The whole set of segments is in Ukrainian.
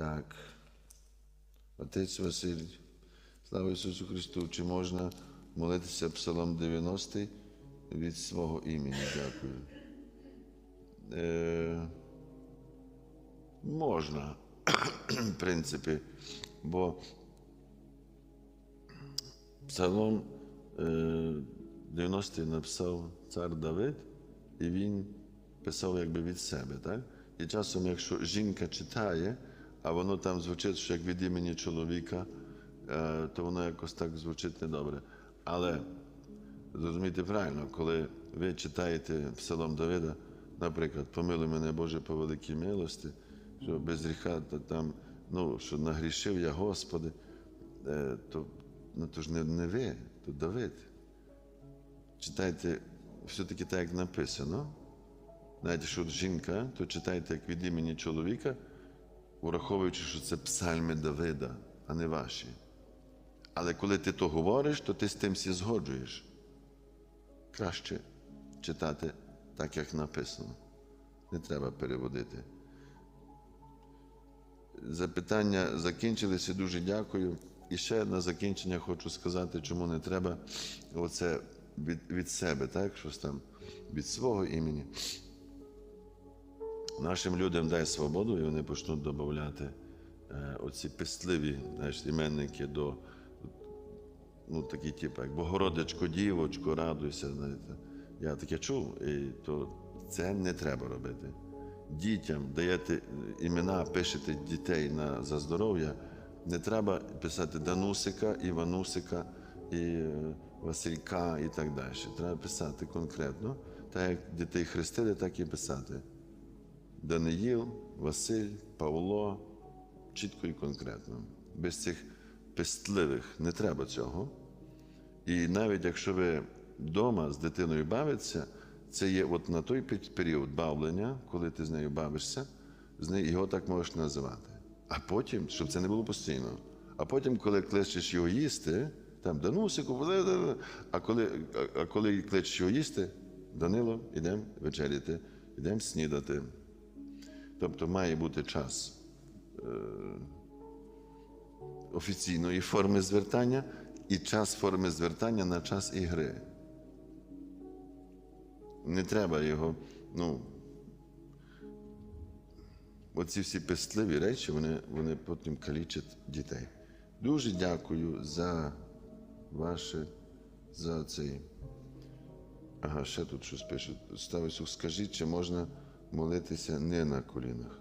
Так. Отець Василь, слава Ісусу Христу, чи можна молитися Псалом 90 від свого імені? Дякую. Е, можна, в принципі, бо Псалом е, 90 написав цар Давид, і він писав якби від себе. Так? І часом, якщо жінка читає, а воно там звучить, що як від імені чоловіка, е, то воно якось так звучить недобре. Але зрозумійте правильно, коли ви читаєте Псалом Давида, наприклад, помилуй мене Боже по великій милості, що без гріха то там, ну, що нагрішив я, Господи, е, то, ну, то ж не, не ви, то Давид. Читайте все-таки так, як написано. Навіть якщо жінка, то читайте як від імені чоловіка, враховуючи, що це псальми Давида, а не ваші. Але коли ти то говориш, то ти з тим всі згоджуєш. Краще читати так, як написано. Не треба переводити. Запитання закінчилися. Дуже дякую. І ще на закінчення хочу сказати, чому не треба оце від, від себе, так? Щось там від свого імені. Нашим людям дай свободу, і вони почнуть додати е, оці пестливі знаєш, іменники до ну, такі, типу, як Богородичко, дівочко, радуйся. Я таке чув, і то це не треба робити. Дітям даєте імена, пишете дітей на, за здоров'я. Не треба писати Данусика, Іванусика, і е, Василька і так далі. Треба писати конкретно. Так як дітей хрестили, так і писати. Даниїл, Василь, Павло, чітко і конкретно. Без цих пестливих не треба цього. І навіть якщо ви вдома з дитиною бавитеся, це є от на той період бавлення, коли ти з нею бавишся, з нею його так можеш називати. А потім, щоб це не було постійно. А потім, коли кличеш його їсти, там Данусику, а коли, а, коли кличеш його їсти, Данило, йдемо вечеряти, йдемо снідати. Тобто має бути час е, офіційної форми звертання і час форми звертання на час ігри. Не треба його, ну. Оці всі пестливі речі, вони, вони потім калічать дітей. Дуже дякую за ваше, за цей. Ага, ще тут щось пишуть. Став скажіть, чи можна молитися не на колінах?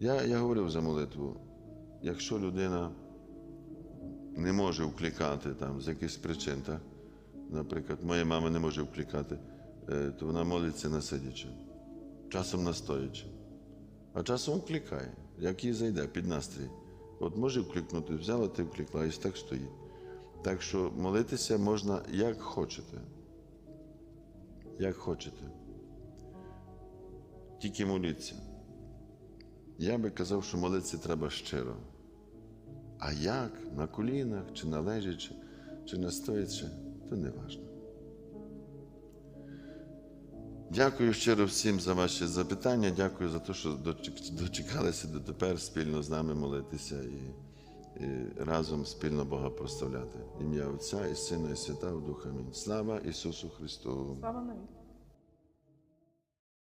Я, я говорив за молитву. Якщо людина не може вкликати там з якихось причин, так? наприклад, моя мама не може вкликати, е, то вона молиться на сидячи, часом настоячи, а часом вкликає, як їй зайде під настрій. От може вкликнути, взяла ти вкликла, і так стоїть. Так що молитися можна як хочете. Як хочете. Тільки моліться. Я би казав, що молитися треба щиро. А як? На колінах, чи на лежачи, чи на стоячи, то не важно. Дякую щиро всім за ваші запитання. Дякую за те, що дочекалися дотепер спільно з нами молитися і, і разом спільно Бога прославляти. Ім'я Отця і Сина, і Святого Духа. Амінь. Слава Ісусу Христу! Слава навіки.